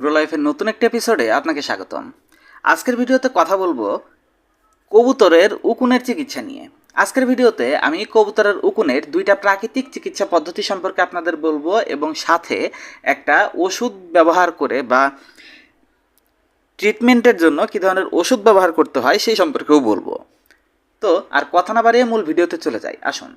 Grow লাইফের নতুন একটি এপিসোডে আপনাকে স্বাগতম। আজকের ভিডিওতে কথা বলব কবুতরের উকুনের চিকিৎসা নিয়ে। আজকের ভিডিওতে আমি কবুতরের উকুনের দুইটা প্রাকৃতিক চিকিৎসা পদ্ধতি সম্পর্কে আপনাদের বলব এবং সাথে একটা ওষুধ ব্যবহার করে বা ট্রিটমেন্টের জন্য কী ধরনের ওষুধ ব্যবহার করতে হয় সেই সম্পর্কেও বলব। তো আর কথা না বাড়িয়ে মূল ভিডিওতে চলে যাই, আসুন।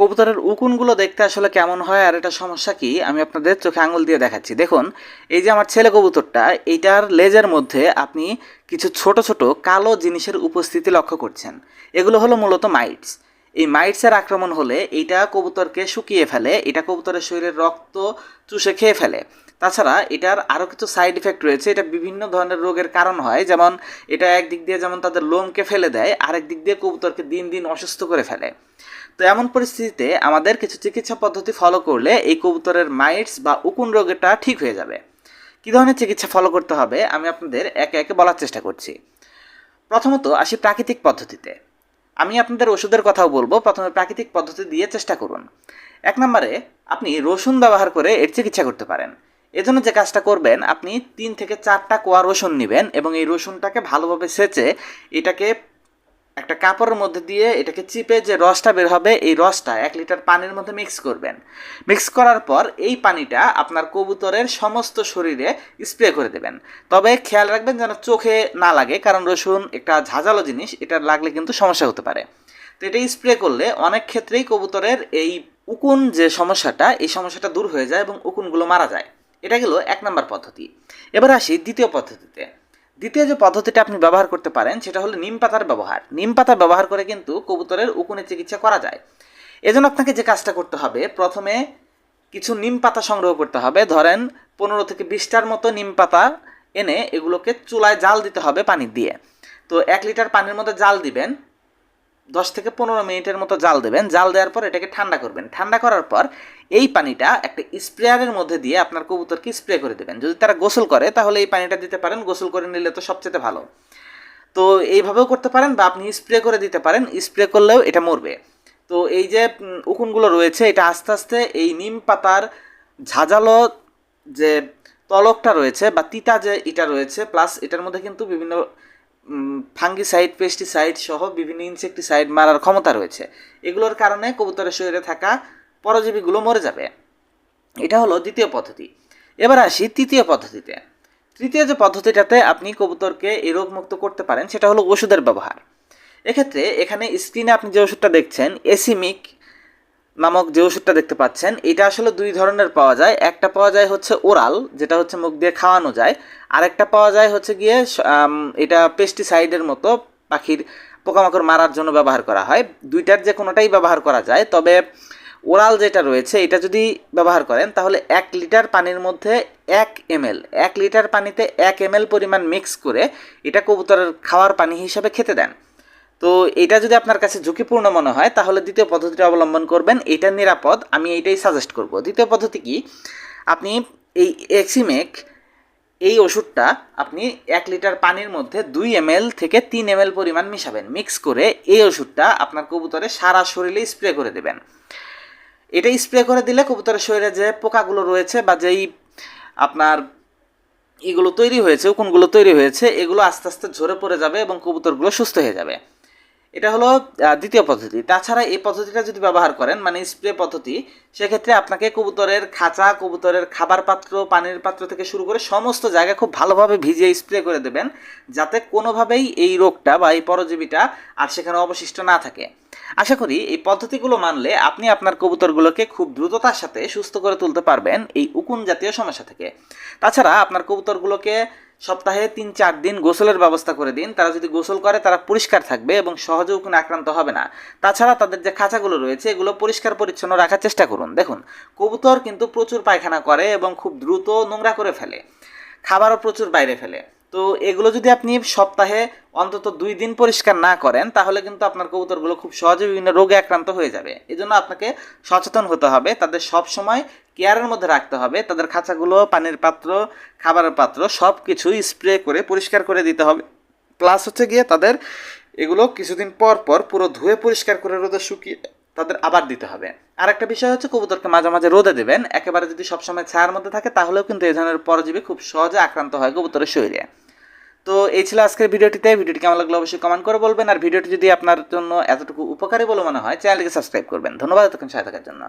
কবুতরের উকুনগুলো দেখতে আসলে কেমন হয় আর এটা সমস্যা কি, আমি আপনাদের চোখে আঙুল দিয়ে দেখাচ্ছি। দেখুন, এই যে আমার ছেলে কবুতরটা এইটার লেজের মধ্যে আপনি কিছু ছোট ছোট কালো জিনিসের উপস্থিতি লক্ষ্য করছেন। এগুলো হলো মূলত মাইটস। এই মাইটসের আক্রমণ হলে এইটা কবুতরকে শুকিয়ে ফেলে, এটা কবুতরের শরীরের রক্ত চুষে খেয়ে ফেলে। তাছাড়া এটার আরও কিছু সাইড ইফেক্ট রয়েছে। এটা বিভিন্ন ধরনের রোগের কারণ হয়। যেমন এটা একদিক দিয়ে যেমন তাদের লোমকে ফেলে দেয় আরেক দিক দিয়ে কবুতরকে দিন দিন অসুস্থ করে ফেলে। তো এমন পরিস্থিতিতে আমাদের কিছু চিকিৎসা পদ্ধতি ফলো করলে এই কবুতরের মাইটস বা উকুন রোগটা ঠিক হয়ে যাবে। কী ধরনের চিকিৎসা ফলো করতে হবে? আমি আপনাদের একে একে বলার চেষ্টা করছি। প্রথমত আসি প্রাকৃতিক পদ্ধতিতে। আমি আপনাদের ওষুধের কথাও বলব। প্রথমে প্রাকৃতিক পদ্ধতি দিয়ে চেষ্টা করুন। এক নম্বরে আপনি রসুন ব্যবহার করে এর চিকিৎসা করতে পারেন। এজন্য যে কাজটা করবেন, আপনি তিন থেকে চারটা কোয়া রসুন নেবেন এবং এই রসুনটাকে ভালোভাবে সেচে এটাকে একটা কাপড়ের মধ্যে দিয়ে এটাকে চিপে যে রসটা বের হবে, এই রসটা এক লিটার পানির মধ্যে মিক্স করবেন। মিক্স করার পর এই পানিটা আপনার কবুতরের সমস্ত শরীরে স্প্রে করে দেবেন। তবে খেয়াল রাখবেন যেন চোখে না লাগে, কারণ রসুন একটা ঝাঁঝালো জিনিস, এটা লাগলে কিন্তু সমস্যা হতে পারে। তো এটা স্প্রে করলে অনেক ক্ষেত্রেই কবুতরের এই উকুন যে সমস্যাটা, এই সমস্যাটা দূর হয়ে যায় এবং উকুনগুলো মারা যায়। এটা গেল এক নম্বর পদ্ধতি। এবার আসি দ্বিতীয় পদ্ধতিতে। দ্বিতীয় যে পদ্ধতিটা আপনি ব্যবহার করতে পারেন, সেটা হলো নিম পাতার ব্যবহার। নিম পাতা ব্যবহার করে কিন্তু কবুতরের উকুনের চিকিৎসা করা যায়। এজন্য আপনাকে যে কাজটা করতে হবে, প্রথমে কিছু নিম পাতা সংগ্রহ করতে হবে। ধরেন, পনেরো থেকে বিশটার মতো নিম পাতা এনে এগুলোকে চুলায় জাল দিতে হবে পানি দিয়ে। তো এক লিটার পানির মধ্যে জাল দিবেন। দশ থেকে পনেরো মিনিটের মতো জাল দেবেন। জাল দেওয়ার পর এটাকে ঠান্ডা করবেন। ঠান্ডা করার পর এই পানিটা একটা স্প্রেয়ারের মধ্যে দিয়ে আপনার কবুতরকে স্প্রে করে দেবেন। যদি তারা গোসল করে, তাহলে এই পানিটা দিতে পারেন। গোসল করে নিলে তো সবচেয়ে ভালো। তো এইভাবেও করতে পারেন বা আপনি স্প্রে করে দিতে পারেন। স্প্রে করলেও এটা মরবে। তো এই যে উকুনগুলো রয়েছে, এটা আস্তে আস্তে এই নিম পাতার ঝাঁঝালো যে তলকটা রয়েছে বা তিতা যে এটা রয়েছে প্লাস এটার মধ্যে কিন্তু বিভিন্ন ফাঙ্গিসাইড পেস্টিসাইড সহ বিভিন্ন ইনসেকটিসাইড মারার ক্ষমতা রয়েছে। এগুলোর কারণে কবুতরের শরীরে থাকা পরজীবীগুলো মরে যাবে। এটা হলো দ্বিতীয় পদ্ধতি। এবার আসি তৃতীয় পদ্ধতিতে। তৃতীয় যে পদ্ধতিটাতে আপনি কবুতরকে এই রোগমুক্ত করতে পারেন, সেটা হলো ওষুধের ব্যবহার। এক্ষেত্রে এখানে স্ক্রিনে আপনি যে ওষুধটা দেখছেন এসিমিক নামক যে ওষুধটা দেখতে পাচ্ছেন, এটা আসলে দুই ধরনের পাওয়া যায়। একটা পাওয়া যায় হচ্ছে ওরাল, যেটা হচ্ছে মুখ দিয়ে খাওয়ানো যায়। আর একটা পাওয়া যায় হচ্ছে গিয়ে এটা পেস্টিসাইডের মতো, পাখির পোকামাকড় মারার জন্য ব্যবহার করা হয়। দুইটার যে কোনোটাই ব্যবহার করা যায়। তবে ওরাল যেটা রয়েছে, এটা যদি ব্যবহার করেন, তাহলে এক লিটার পানির মধ্যে এক এমএল, এক লিটার পানিতে এক এমএল পরিমাণ মিক্স করে এটা কবুতরের খাওয়ার পানি হিসাবে খেতে দেন। তো এটা যদি আপনার কাছে ঝুঁকিপূর্ণ মনে হয়, তাহলে দ্বিতীয় পদ্ধতিটা অবলম্বন করবেন। এটা নিরাপদ, আমি এইটাই সাজেস্ট করব। দ্বিতীয় পদ্ধতি কি? আপনি এই এক্সিমেক এই ওষুধটা আপনি এক লিটার পানির মধ্যে দুই এমএল থেকে তিন এমএল পরিমাণ মিশাবেন। মিক্স করে এই ওষুধটা আপনার কবুতরে সারা শরীরে স্প্রে করে দেবেন। এটা স্প্রে করে দিলে কবুতরের শরীরে যে পোকাগুলো রয়েছে বা যেই আপনার এগুলো তৈরি হয়েছে, উকুনগুলো তৈরি হয়েছে, এগুলো আস্তে আস্তে ঝরে পড়ে যাবে এবং কবুতরগুলো সুস্থ হয়ে যাবে। এটা হলো দ্বিতীয় পদ্ধতি। তাছাড়া এই পদ্ধতিটা যদি ব্যবহার করেন মানে স্প্রে পদ্ধতি, সেক্ষেত্রে আপনাকে কবুতরের খাঁচা, কবুতরের খাবার পাত্র, পানির পাত্র থেকে শুরু করে সমস্ত জায়গা খুব ভালোভাবে ভিজিয়ে স্প্রে করে দেবেন, যাতে কোনোভাবেই এই রোগটা বা এই পরজীবীটা আর সেখানে অবশিষ্ট না থাকে। আশা করি এই পদ্ধতিগুলো মানলে আপনি আপনার কবুতরগুলোকে খুব দ্রুততার সাথে সুস্থ করে তুলতে পারবেন এই উকুন জাতীয় সমস্যা থেকে। তাছাড়া আপনার কবুতরগুলোকে সপ্তাহে তিন, চার দিন গোসলের ব্যবস্থা করে দিন। তারা যদি গোসল করে, তারা পরিষ্কার থাকবে এবং সহজেও কোনো আক্রান্ত হবে না। তাছাড়া তাদের যে খাঁচাগুলো রয়েছে, এগুলো পরিষ্কার পরিচ্ছন্ন রাখার চেষ্টা করুন। দেখুন, কবুতর কিন্তু প্রচুর পায়খানা করে এবং খুব দ্রুত নোংরা করে ফেলে। খাবারও প্রচুর বাইরে ফেলে। তো এগুলো যদি আপনি সপ্তাহে অন্তত দুই দিন পরিষ্কার না করেন, তাহলে কিন্তু আপনার কবুতরগুলো খুব সহজে বিভিন্ন রোগে আক্রান্ত হয়ে যাবে। এই জন্য আপনাকে সচেতন হতে হবে, তাদের সব সময় কেয়ারের মধ্যে রাখতে হবে, তাদের খাঁচাগুলো, পানির পাত্র, খাবারের পাত্র সব কিছুই স্প্রে করে পরিষ্কার করে দিতে হবে। প্লাস হচ্ছে গিয়ে তাদের এগুলো কিছুদিন পর পর পুরো ধুয়ে পরিষ্কার করে রোদে শুকিয়ে তাদের আবার দিতে হবে। আর একটা বিষয় হচ্ছে কবুতরকে মাঝে মাঝে রোদে দেবেন, একেবারে যদি সবসময় ছায়ার মধ্যে থাকে, তাহলেও কিন্তু এই ধরনের পরজীবী খুব সহজে আক্রান্ত হয় কবুতরের শরীরে। তো এই ছিল আজকের ভিডিওটিতে। ভিডিওটি কেমন লাগল অবশ্যই কমেন্ট করে বলবেন। আর ভিডিওটি যদি আপনার জন্য এতটুকু উপকারী বলে মনে হয়, চ্যানেলটিকে সাবস্ক্রাইব করবেন। ধন্যবাদ এতক্ষণ সাহায্য থাকার জন্য।